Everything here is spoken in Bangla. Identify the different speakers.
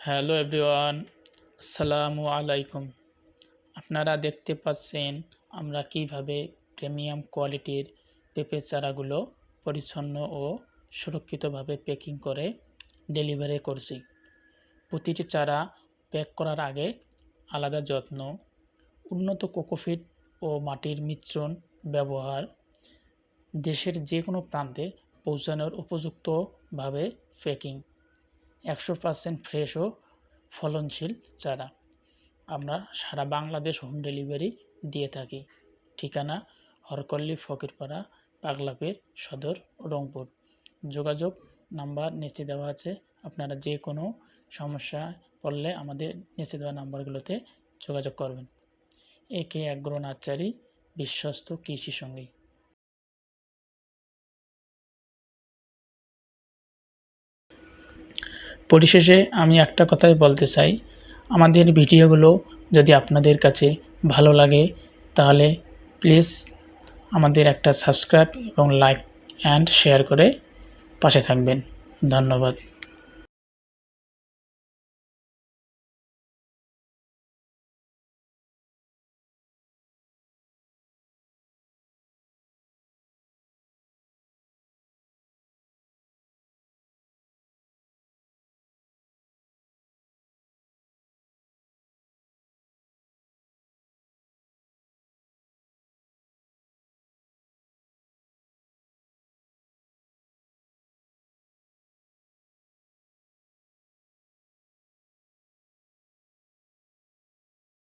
Speaker 1: হ্যালো এভরিওয়ান, আসসালামু আলাইকুম। আপনারা দেখতে পাচ্ছেন আমরা কীভাবে প্রিমিয়াম কোয়ালিটির পেঁপে চারাগুলো পরিচ্ছন্ন ও সুরক্ষিতভাবে প্যাকিং করে ডেলিভারি করছি। প্রতিটি চারা প্যাক করার আগে আলাদা যত্ন, উন্নত কোকোফিট ও মাটির মিশ্রণ ব্যবহার, দেশের যে কোনো প্রান্তে পৌঁছানোর উপযুক্তভাবে প্যাকিং। একশো পার্সেন্ট ফ্রেশ ও ফলনশীল চারা। আমরা সারা বাংলাদেশ হোম ডেলিভারি দিয়ে থাকি। ঠিকানা হরকল্লি ফকিরপাড়া, পাগলাপের সদর, রংপুর। যোগাযোগ নাম্বার নিচে দেওয়া আছে। আপনারা যে কোনো সমস্যা পড়লে আমাদের নিচে দেওয়া নাম্বারগুলোতে যোগাযোগ করবেন। একে অ্যাগ্রো নার্সারি, বিশ্বস্ত কৃষি সঙ্গী। পরিশেষে আমি একটা কথাই বলতে চাই। আমাদের ভিডিওগুলো যদি আপনাদের কাছে ভালো লাগে, তাহলে প্লিজ আমাদের একটা সাবস্ক্রাইব এবং লাইক অ্যান্ড শেয়ার করে পাশে থাকবেন। ধন্যবাদ।